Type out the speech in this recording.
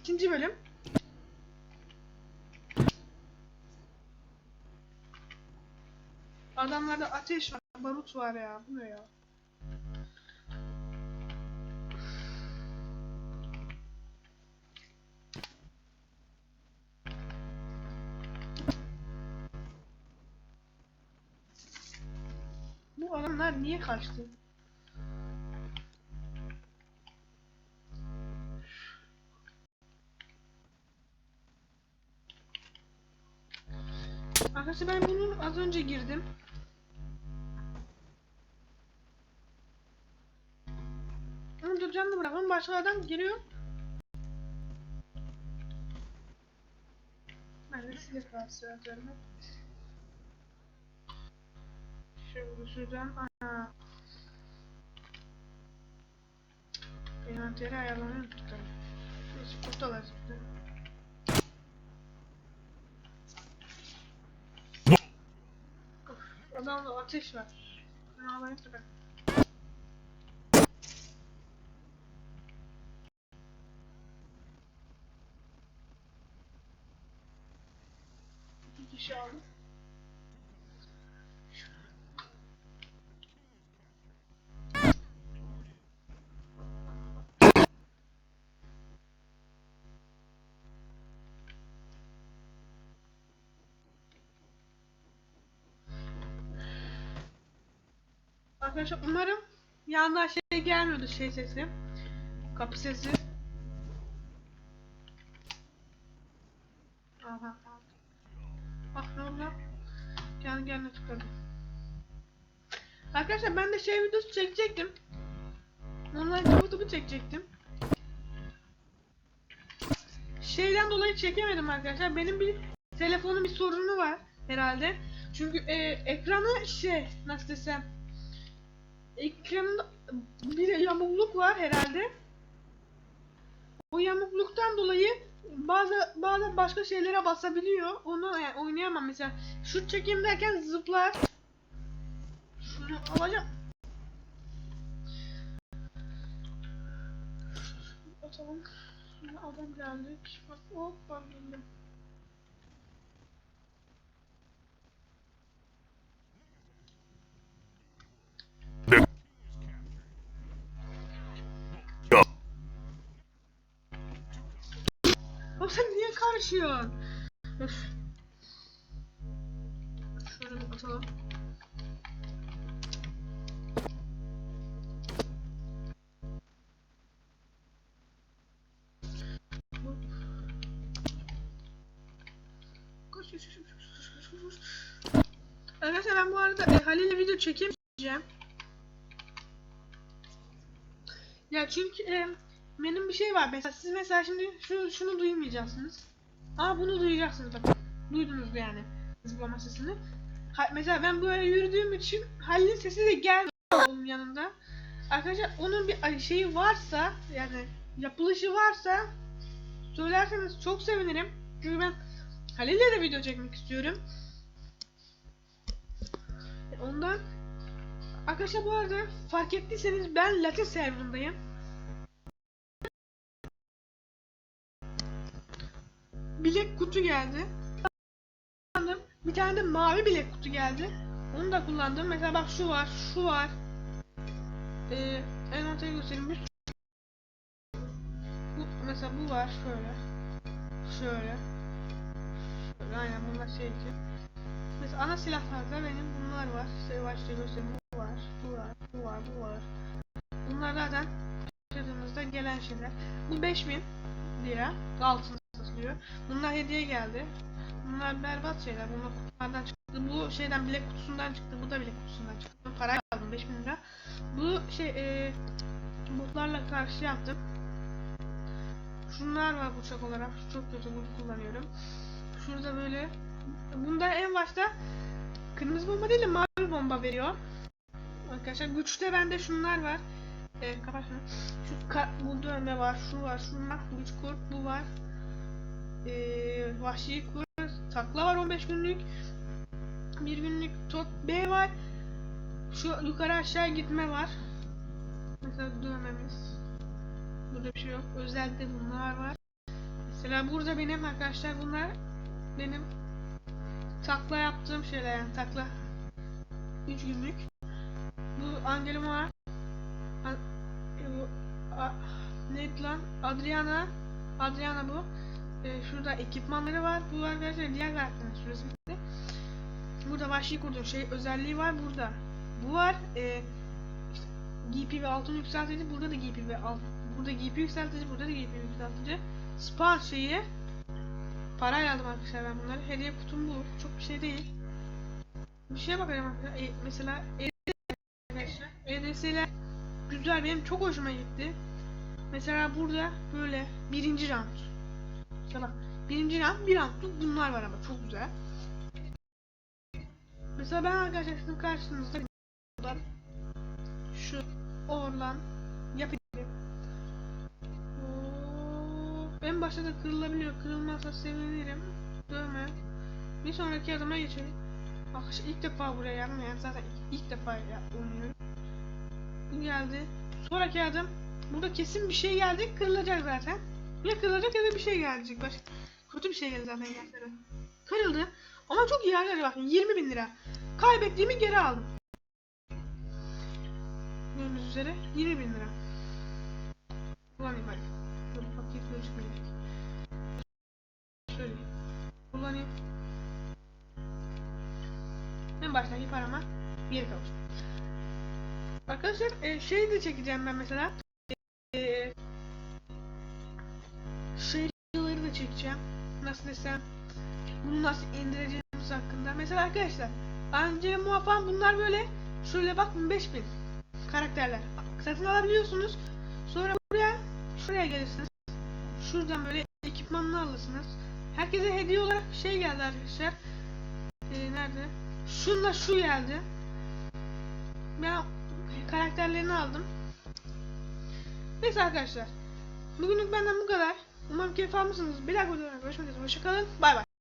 ikinci bölüm. Adamlarda ateş var, barut var ya. Bu ne ya? Bu adamlar niye kaçtı? Arkadaşlar ben bunu az önce girdim. Onu da canlı bırakın başka adam geliyor. Ben de silah. Şöyle şuradan ana. Envanteri ayarlamayı unuttum. Hiç kurtalar. Of, adamda ateş var. Da ben. İki kişi aldım. Arkadaşlar umarım yandan şey gelmiyordu şey sesi. Kapı sesi. Aha. Bak ne oldu? Kendi kendine tıkladı. Arkadaşlar ben de şey videosu çekecektim. Online YouTube'u çekecektim. Şeyden dolayı çekemedim arkadaşlar. Benim bir telefonun bir sorunu var herhalde. Çünkü e, ekranı şey nasıl desem ekranında bir yamukluk var herhalde. O yamukluktan dolayı bazı bazı başka şeylere basabiliyor. Onu yani oynayamam mesela. Şut çekeyim derken zıplar. Şunu alacağım. Atalım. Şimdi adam geldik. Bak hop ben bildim. Karışıyorsun? Öf. Şöyle bir koş. Arkadaşlar ben bu arada e, Halil'le video çekemeyeceğim. Ya çünkü e, benim bir şey var mesela siz mesela şimdi şu şunu duymayacaksınız. Ama bunu duyacaksınız bakın. Duydunuz yani zıplama sesini. Ha, mesela ben böyle yürüdüğüm için Halil'in sesi de gelmiyor onun yanında. Arkadaşlar onun bir şeyi varsa yani yapılışı varsa söylerseniz çok sevinirim. Çünkü ben Halil'le de video çekmek istiyorum. E, Ondan Arkadaşlar bu arada fark ettiyseniz ben Latin serverındayım. Geldi. Kullandım. Bir tane de mavi bilek kutu geldi. Onu da kullandım. Mesela bak şu var, şu var. Ee, envanteri göstereyim. Bir bu, mesela bu var şöyle. Şöyle. Şöyle aynen bunlar şey için. Mesela ana silahlarda benim bunlar var. Size başta göstereyim. Bu var, bu var, bu var, bu var. Bunlar zaten yaşadığımızda gelen şeyler. Bu 5000 lira altın satılıyor. Bunlar hediye geldi. Bunlar berbat şeyler. Bunlar kutulardan çıktı. Bu şeyden bilek kutusundan çıktı. Bu da bilek kutusundan çıktı. Para aldım 5000 lira. Bu şey e, botlarla karşı yaptım. Şunlar var bıçak olarak. Çok kötü bunu kullanıyorum. Şurada böyle. Bunda en başta kırmızı bomba değil de mavi bomba veriyor. Arkadaşlar güçte bende şunlar var. Ee, kapat şunu. Şu ka bu dövme var, şu var, şunlar güç kurt, bu var. Ee, vahşi kurt, takla var 15 günlük. Bir günlük tot B var. Şu yukarı aşağı gitme var. Mesela dövmemiz. Burada bir şey yok. Özelde bunlar var. Mesela burada benim arkadaşlar bunlar benim takla yaptığım şeyler yani takla 3 günlük. Bu Angelina var. A- e, bu A- neydi? Adriana. Adriana bu. E, şurada ekipmanları var. Bu arkadaşlar diğer karakterin süresi bitti. Burada vahşi kurdun şey özelliği var burada. Bu var. E, işte GP ve altın yükseltici. Burada da GP ve alt. Burada GP yükseltici. Burada da GP yükseltici. Spawn şeyi. Parayla aldım arkadaşlar ben bunları. Hediye kutum bu. Çok bir şey değil. Bir şeye bakacağım arkadaşlar. E, mesela. EDS'ler güzel benim çok hoşuma gitti. Mesela burada böyle birinci round. Bak birinci round bir roundluk bunlar var ama çok güzel. Mesela ben arkadaşlar sizin karşınızda buradan şu Orlan yapacağım. Oo, En başta da kırılabiliyor. Kırılmazsa sevinirim. Dövme. Bir sonraki adıma geçelim. Arkadaşlar ilk defa buraya geldim yani zaten ilk, ilk defa oynuyorum. Geldi. Sonraki adım burada kesin bir şey geldi kırılacak zaten. Ya kırılacak ya da bir şey gelecek. Baş... Kötü bir şey geldi zaten gençlere. Kırıldı. Ama çok iyi arkadaşlar bakın 20 bin lira. Kaybettiğimi geri aldım. Gördüğünüz üzere 20 bin lira. Kullanayım hadi. Böyle paket gözükmeyecek. Şöyle. Kullanayım. En baştaki parama geri kavuştum. Arkadaşlar e, şey de çekeceğim ben mesela. Çekeceğim. Nasıl desem bunu nasıl indireceğimiz hakkında. Mesela arkadaşlar Angela Muafan bunlar böyle şöyle bakın 5000 karakterler. Satın alabiliyorsunuz. Sonra buraya şuraya gelirsiniz. Şuradan böyle ekipmanını alırsınız. Herkese hediye olarak şey geldi arkadaşlar. Ee, nerede? Şunla şu geldi. Ben karakterlerini aldım. Neyse arkadaşlar. Bugünlük benden bu kadar. Umarım keyif almışsınız. Bir dahaki videoda görüşmek üzere. Hoşçakalın. Bay bay.